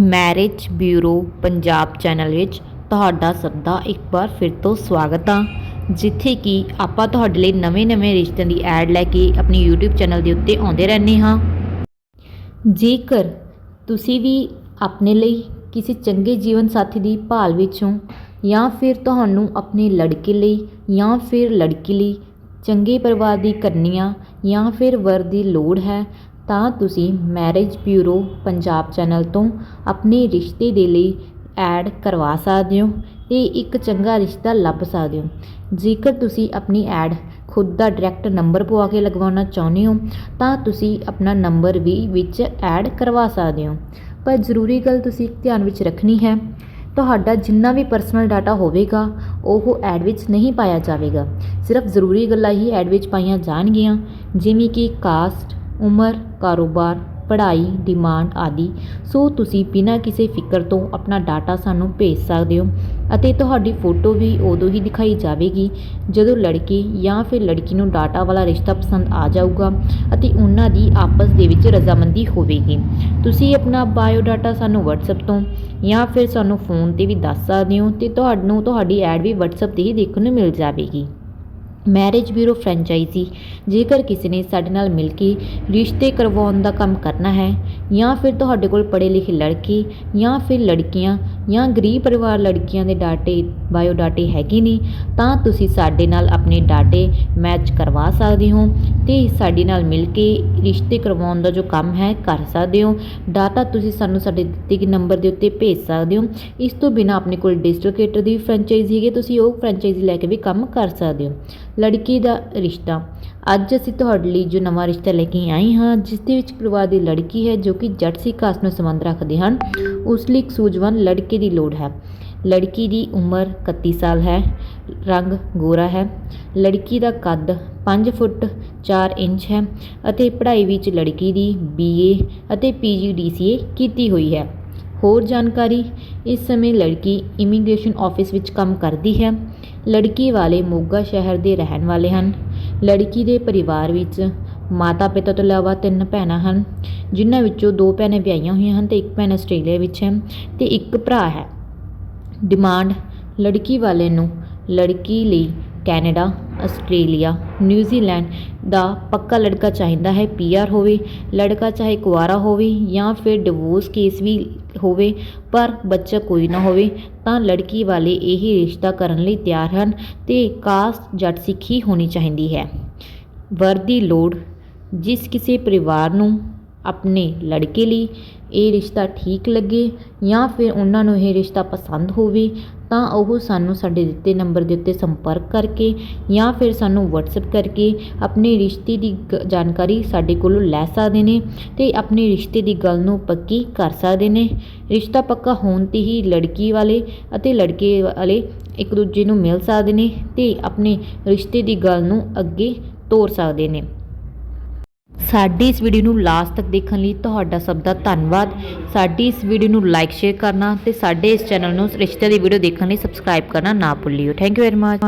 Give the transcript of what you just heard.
Marriage bureau Punjab channel ਵਿੱਚ ਤੁਹਾਡਾ ਸਭ ਦਾ ਇੱਕ ਵਾਰ ਫਿਰ ਤੋਂ ਸਵਾਗਤ ਆ। ਜਿੱਥੇ ਕਿ ਆਪਾਂ ਤੁਹਾਡੇ ਲਈ ਨਵੇਂ-ਨਵੇਂ ਰਿਸ਼ਤਿਆਂ ਦੀ ਐਡ ਲੈ ਕੇ ਆਪਣੀ YouTube ਚੈਨਲ ਦੇ ਉੱਤੇ ਆਉਂਦੇ ਰਹਿੰਦੇ ਹਾਂ। ਜੇਕਰ ਤੁਸੀਂ ਵੀ ਆਪਣੇ ਲਈ ਕਿਸੇ ਚੰਗੇ ਜੀਵਨ ਸਾਥੀ ਦੀ ਭਾਲ ਵਿੱਚ ਹੋ, ਜਾਂ ਫਿਰ ਤੁਹਾਨੂੰ ਆਪਣੇ ਲੜਕੇ ਲਈ, ਜਾਂ ਫਿਰ ਲੜਕੀ ਲਈ ਚੰਗੇ ਪਰਿਵਾਰ ਦੀ ਕਰਨੀਆਂ ਜਾਂ ਫਿਰ ਵਰ ਦੀ ਲੋੜ ਹੈ ਤਾਂ ਤੁਸੀਂ ਮੈਰਿਜ ਬਿਊਰੋ ਪੰਜਾਬ ਚੈਨਲ ਤੋਂ ਆਪਣੇ ਰਿਸ਼ਤੇ ਦੇ ਲਈ ਐਡ ਕਰਵਾ ਸਕਦੇ ਹੋ ਅਤੇ ਇੱਕ ਚੰਗਾ ਰਿਸ਼ਤਾ ਲੱਭ ਸਕਦੇ ਹੋ। ਜੇਕਰ ਤੁਸੀਂ ਆਪਣੀ ਐਡ ਖੁਦ ਦਾ ਡਾਇਰੈਕਟ ਨੰਬਰ ਪਵਾ ਕੇ ਲਗਵਾਉਣਾ ਚਾਹੁੰਦੇ ਹੋ, ਤਾਂ ਤੁਸੀਂ ਆਪਣਾ ਨੰਬਰ ਵੀ ਵਿੱਚ ਐਡ ਕਰਵਾ ਸਕਦੇ ਹੋ। ਪਰ ਜ਼ਰੂਰੀ ਗੱਲ ਤੁਸੀਂ ਧਿਆਨ ਵਿੱਚ ਰੱਖਣੀ ਹੈ, ਤੁਹਾਡਾ ਜਿੰਨਾ ਵੀ ਪਰਸਨਲ ਡਾਟਾ ਹੋਵੇਗਾ, ਉਹ ਐਡ ਵਿੱਚ ਨਹੀਂ ਪਾਇਆ ਜਾਵੇਗਾ। ਸਿਰਫ ਜ਼ਰੂਰੀ ਗੱਲਾਂ ਹੀ ਐਡ ਵਿੱਚ ਪਾਈਆਂ ਜਾਣਗੀਆਂ, ਜਿਵੇਂ ਕਿ ਕਾਸਟ ਉਮਰ, ਕਾਰੋਬਾਰ, ਪੜ੍ਹਾਈ ਡਿਮਾਂਡ ਆਦਿ। ਸੋ ਤੁਸੀਂ ਬਿਨਾਂ ਕਿਸੇ ਫਿਕਰ ਤੋਂ ਆਪਣਾ ਡਾਟਾ ਸਾਨੂੰ ਭੇਜ ਸਕਦੇ ਹੋ ਅਤੇ ਤੁਹਾਡੀ ਫੋਟੋ ਵੀ ਉਦੋਂ ਹੀ ਦਿਖਾਈ ਜਾਵੇਗੀ ਜਦੋਂ ਲੜਕੇ ਜਾਂ ਫਿਰ ਲੜਕੀ ਨੂੰ ਡਾਟਾ ਵਾਲਾ ਰਿਸ਼ਤਾ ਪਸੰਦ ਆ ਜਾਊਗਾ ਅਤੇ ਉਹਨਾਂ ਦੀ ਆਪਸ ਦੇ ਵਿੱਚ ਰਜ਼ਾਮੰਦੀ ਹੋਵੇਗੀ। ਤੁਸੀਂ ਆਪਣਾ ਬਾਇਓ ਡਾਟਾ ਸਾਨੂੰ WhatsApp ਤੋਂ ਜਾਂ ਫਿਰ ਸਾਨੂੰ ਫੋਨ ਤੇ ਵੀ ਦੱਸ ਸਕਦੇ ਹੋ ਅਤੇ ਤੁਹਾਨੂੰ ਤੁਹਾਡੀ ਐਡ ਵੀ WhatsApp ਤੇ ਹੀ ਦੇਖਣ ਨੂੰ ਮਿਲ ਜਾਵੇਗੀ। Marriage bureau franchisee. ਜੇਕਰ ਕਿਸੇ ਨੇ ਸਾਡੇ ਨਾਲ ਮਿਲ ਕੇ ਰਿਸ਼ਤੇ ਕਰਵਾਉਣ ਦਾ ਕੰਮ ਕਰਨਾ ਹੈ, ਜਾਂ ਫਿਰ ਤੁਹਾਡੇ ਕੋਲ ਪੜ੍ਹੇ ਲਿਖੇ ਲੜਕੇ ਜਾਂ ਫਿਰ ਲੜਕੀਆਂ ਜਾਂ ਗਰੀਬ ਪਰਿਵਾਰ ਲੜਕੀਆਂ ਦੇ ਡਾਟੇ ਬਾਇਓ ਡਾਟੇ ਹੈਗੇ ਨੇ, ਤਾਂ ਤੁਸੀਂ ਸਾਡੇ ਨਾਲ ਆਪਣੇ ਡਾਟੇ ਮੈਚ ਕਰਵਾ ਸਕਦੇ ਹੋ ਤੇ ਸਾਡੇ ਨਾਲ ਮਿਲ ਕੇ ਰਿਸ਼ਤੇ ਕਰਵਾਉਣ ਦਾ ਜੋ ਕੰਮ ਹੈ ਕਰ ਸਕਦੇ ਹੋ। ਡਾਟਾ ਤੁਸੀਂ ਸਾਨੂੰ ਸਾਡੇ ਦਿੱਤੇ ਗਏ ਨੰਬਰ ਦੇ ਉੱਤੇ ਭੇਜ ਸਕਦੇ ਹੋ। ਇਸ ਤੋਂ ਬਿਨਾ ਆਪਣੇ ਕੋਲ ਡਿਸਟ੍ਰਿਕੇਟਰ ਦੀ ਫਰੈਂਚਾਈਜ਼ੀ ਹੈਗੀ ਤੁਸੀਂ ਉਹ ਫਰੈਂਚਾਈਜ਼ੀ ਲੈ ਕੇ ਵੀ ਕੰਮ ਕਰ ਸਕਦੇ ਹੋ। ਲੜਕੀ ਦਾ ਰਿਸ਼ਤਾ ਅੱਜ ਅਸੀਂ ਤੁਹਾਡੇ ਲਈ ਜੋ ਨਵਾਂ ਰਿਸ਼ਤਾ ਲੈ ਕੇ ਆਏ ਹਾਂ, ਜਿਸ ਦੇ ਵਿੱਚ ਪਰਿਵਾਰ ਦੀ ਲੜਕੀ ਹੈ ਜੋ ਕਿ ਜੱਟ ਸਿੱਖ ਕਾਸਟ ਨਾਲ ਸੰਬੰਧ ਰੱਖਦੇ ਹਨ। ਉਸ ਲਈ ਇੱਕ ਸੂਝਵਾਨ ਲੜਕੇ ਦੀ ਲੋੜ ਹੈ। ਲੜਕੀ ਦੀ ਉਮਰ 31 ਸਾਲ ਹੈ, ਰੰਗ ਗੋਰਾ ਹੈ। ਲੜਕੀ ਦਾ ਕੱਦ 5 ਫੁੱਟ 4 ਇੰਚ ਹੈ ਅਤੇ ਪੜ੍ਹਾਈ ਵਿੱਚ ਲੜਕੀ ਦੀ ਬੀਏ ਅਤੇ ਪੀਜੀਡੀਸੀਏ ਕੀਤੀ ਹੋਈ ਹੈ। ਹੋਰ ਜਾਣਕਾਰੀ, ਇਸ ਸਮੇਂ ਲੜਕੀ ਇਮੀਗ੍ਰੇਸ਼ਨ ਆਫਿਸ ਵਿੱਚ ਕੰਮ ਕਰਦੀ ਹੈ। ਲੜਕੀ ਵਾਲੇ ਮੋਗਾ ਸ਼ਹਿਰ ਦੇ ਰਹਿਣ ਵਾਲੇ ਹਨ। ਲੜਕੀ ਦੇ ਪਰਿਵਾਰ ਵਿੱਚ ਮਾਤਾ ਪਿਤਾ ਤੋਂ ਇਲਾਵਾ ਤਿੰਨ ਭੈਣਾਂ ਹਨ, ਜਿਨ੍ਹਾਂ ਵਿੱਚੋਂ ਦੋ ਭੈਣਾਂ ਵਿਆਹੀਆਂ ਹੋਈਆਂ ਹਨ ਅਤੇ ਇੱਕ ਭੈਣ ਆਸਟ੍ਰੇਲੀਆ ਵਿੱਚ ਹੈ ਅਤੇ ਇੱਕ ਭਰਾ ਹੈ। ਡਿਮਾਂਡ ਲੜਕੀ ਵਾਲੇ ਨੂੰ ਲੜਕੀ ਲਈ ਕੈਨੇਡਾ ਆਸਟ੍ਰੇਲੀਆ ਨਿਊਜ਼ੀਲੈਂਡ ਦਾ ਪੱਕਾ ਲੜਕਾ ਚਾਹੀਦਾ ਹੈ ਪੀਆਰ ਹੋਵੇ, ਲੜਕਾ ਚਾਹੇ ਕੁਆਰਾ ਹੋਵੇ ਜਾਂ ਫਿਰ ਡਿਵੋਰਸ ਕੇਸ ਵੀ ਹੋਵੇ, ਪਰ ਬੱਚਾ ਕੋਈ ਨਾ ਹੋਵੇ, ਤਾਂ ਲੜਕੀ ਵਾਲੇ ਇਹ ਰਿਸ਼ਤਾ ਕਰਨ ਲਈ ਤਿਆਰ ਹਨ ਤੇ ਕਾਸਟ ਜੱਟ ਸਿੱਖੀ ਹੋਣੀ ਚਾਹੀਦੀ ਹੈ। ਵਰ ਦੀ ਲੋੜ, ਜਿਸ ਕਿਸੇ ਪਰਿਵਾਰ ਨੂੰ ਆਪਣੇ ਲੜਕੇ ਲਈ ਇਹ ਰਿਸ਼ਤਾ ਠੀਕ ਲੱਗੇ ਜਾਂ ਫਿਰ ਉਹਨਾਂ ਨੂੰ ਇਹ ਰਿਸ਼ਤਾ ਪਸੰਦ ਹੋਵੇ, ਤਾਂ ਉਹ ਸਾਨੂੰ ਸਾਡੇ ਦਿੱਤੇ ਨੰਬਰ ਦੇ ਉੱਤੇ ਸੰਪਰਕ ਕਰਕੇ ਜਾਂ ਫਿਰ ਸਾਨੂੰ ਵਟਸਐਪ ਕਰਕੇ ਆਪਣੇ ਰਿਸ਼ਤੇ ਦੀ ਗ- ਜਾਣਕਾਰੀ ਸਾਡੇ ਕੋਲੋਂ ਲੈ ਸਕਦੇ ਨੇ ਅਤੇ ਆਪਣੇ ਰਿਸ਼ਤੇ ਦੀ ਗੱਲ ਨੂੰ ਪੱਕੀ ਕਰ ਸਕਦੇ ਨੇ। ਰਿਸ਼ਤਾ ਪੱਕਾ ਹੋਣ ਤੇ ਹੀ ਲੜਕੀ ਵਾਲੇ ਅਤੇ ਲੜਕੇ ਵਾਲੇ ਇੱਕ ਦੂਜੇ ਨੂੰ ਮਿਲ ਸਕਦੇ ਨੇ ਅਤੇ ਆਪਣੇ ਰਿਸ਼ਤੇ ਦੀ ਗੱਲ ਨੂੰ ਅੱਗੇ ਤੋਰ ਸਕਦੇ ਨੇ। ਸਾਡੀ ਇਸ ਵੀਡੀਓ ਨੂੰ ਲਾਸਟ ਤੱਕ ਦੇਖਣ ਲਈ ਤੁਹਾਡਾ ਸਭ ਦਾ ਧੰਨਵਾਦ। ਸਾਡੀ ਇਸ ਵੀਡੀਓ ਨੂੰ ਲਾਈਕ ਸ਼ੇਅਰ ਕਰਨਾ ਤੇ ਸਾਡੇ ਇਸ ਚੈਨਲ ਨੂੰ ਰਿਸ਼ਤੇ ਦੀ ਵੀਡੀਓ ਦੇਖਣ ਲਈ ਸਬਸਕ੍ਰਾਈਬ ਕਰਨਾ ਨਾ ਭੁੱਲਿਓ। Thank you very much